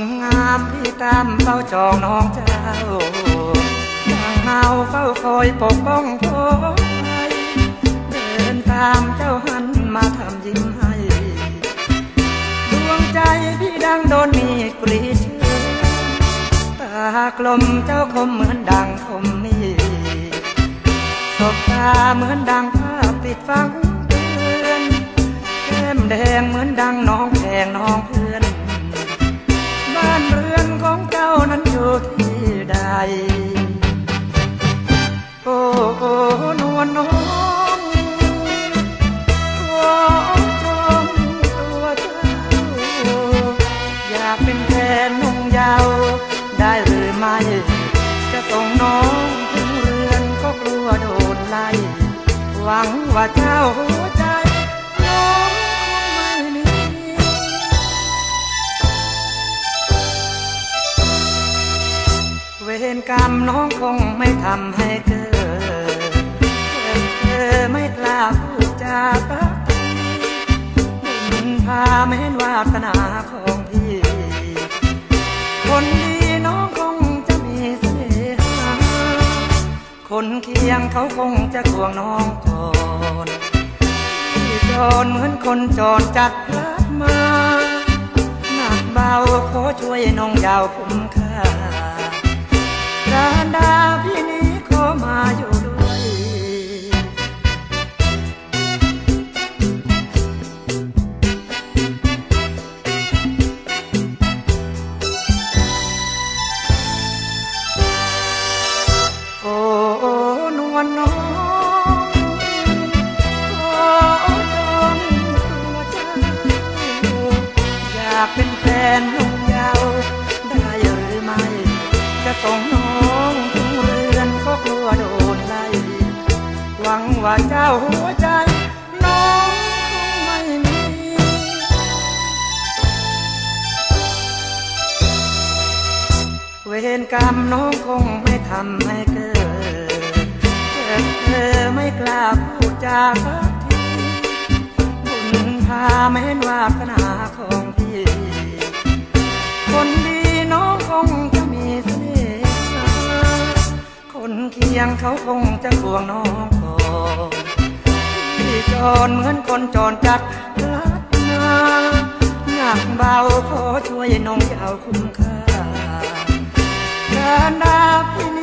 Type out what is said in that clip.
นงามพี่ตามเฝ้าจองน้องเจ้าอย่างเงาเฝ้าคอยปกป้องโทยเดินตามเจ้าหันมาทำยิ้มให้ ดวงใจพี่ดังโดนมีกรีดเชือตากลมเจ้าคมเหมือนดังคมมีดสบตาเหมือนดังภาพติดฟัง นวลน้องขอจองตัวเจ้า อยากเป็นแฟนนุ่งยาว ได้หรือไม่ จะส่งน้องถึงเรือนก็กลัวโดนไล่ หวังว่าเจ้าหัวใจน้องคงไม่มีเวรกรรมน้องคงไม่ทำให้เกิด แม้นวาสนาของพี่ คนดีน้องคงจะมีเสน่หาคนเคียงเขาคงจะควงน้องก่อนพี่จรเหมือนคนจอรจัดรัดมา หนักเบาขอช่วยน้องยาวคุ้มค่า น้องขอจองตัวเจ้าอยากเป็นแฟนนุ่งยาวได้หรือไม่ จะส่งน้องถึงเรือนก็กลัวโดนไล่หวังว่าเจ้าหัวใจน้องคงไม่มีเวรกรรมน้องคงไม่ทำให้เกิด เธอไม่กล้าพูดจาสักทีบุญพาแม้นวาสนาของพี่ คนดีน้องคงจะมีเสน่ห์คนเคียงเขาคงจะควงน้องก่อนพี่จรเหมือนคนจรจัดรัดนาหนักเบาขอช่วยน้องยาวคุ้มค่าการดาพี่